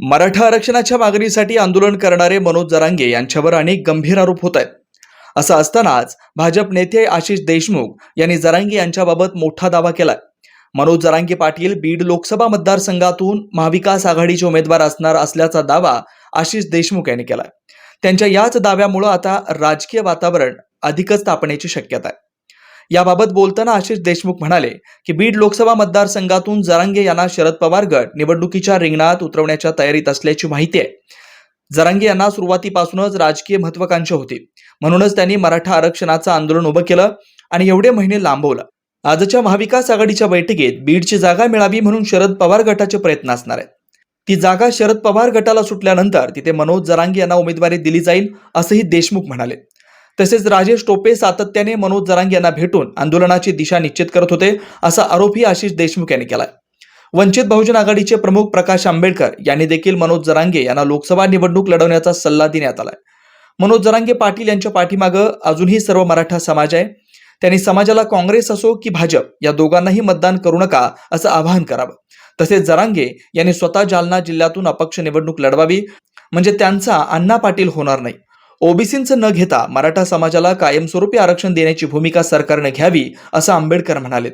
मराठा आरक्षणाच्या मागणीसाठी आंदोलन करणारे मनोज जरांगे यांच्यावर अनेक गंभीर आरोप होत आहेत. असं असतानाच भाजप नेते आशिष देशमुख यांनी जरांगे यांच्याबाबत मोठा दावा केलाय. मनोज जरांगे पाटील बीड लोकसभा मतदारसंघातून महाविकास आघाडीचे उमेदवार असणार असल्याचा दावा आशिष देशमुख यांनी केलाय. त्यांच्या याच दाव्यामुळं आता राजकीय वातावरण अधिकच तापण्याची शक्यता आहे. याबाबत बोलताना आशिष देशमुख म्हणाले की बीड लोकसभा मतदारसंघातून जरांगे यांना शरद पवार गट निवडणुकीच्या रिंगणात उतरवण्याच्या तयारीत असल्याची माहिती आहे. जरांगे यांना सुरुवातीपासूनच राजकीय महत्वाकांक्षा होती. म्हणूनच त्यांनी मराठा आरक्षणाचं आंदोलन उभं केलं आणि एवढे महिने लांबवलं. आजच्या महाविकास आघाडीच्या बैठकीत बीडची जागा मिळावी म्हणून शरद पवार गटाचे प्रयत्न असणार आहेत. ती जागा शरद पवार गटाला सुटल्यानंतर तिथे मनोज जरांगे यांना उमेदवारी दिली जाईल असंही देशमुख म्हणाले. तसेच राजेश टोपे सातत्याने मनोज जरांगे यांना भेटून आंदोलनाची दिशा निश्चित करत होते असा आरोपही आशिष देशमुख यांनी केलाय. वंचित बहुजन आघाडीचे प्रमुख प्रकाश आंबेडकर यांनी देखील मनोज जरांगे यांना लोकसभा निवडणूक लढवण्याचा सल्ला देण्यात आलाय. मनोज जरांगे पाटील यांच्या पाठीमागं अजूनही सर्व मराठा समाज आहे. त्यांनी समाजाला काँग्रेस असो की भाजप या दोघांनाही मतदान करू नका असं आवाहन करावं. तसेच जरांगे यांनी स्वतः जालना जिल्ह्यातून अपक्ष निवडणूक लढवावी म्हणजे त्यांचा अण्णा पाटील होणार नाही. ओबीसींचं न घेता मराठा समाजाला कायमस्वरूपी आरक्षण देण्याची भूमिका सरकारने घ्यावी असं आंबेडकर म्हणाले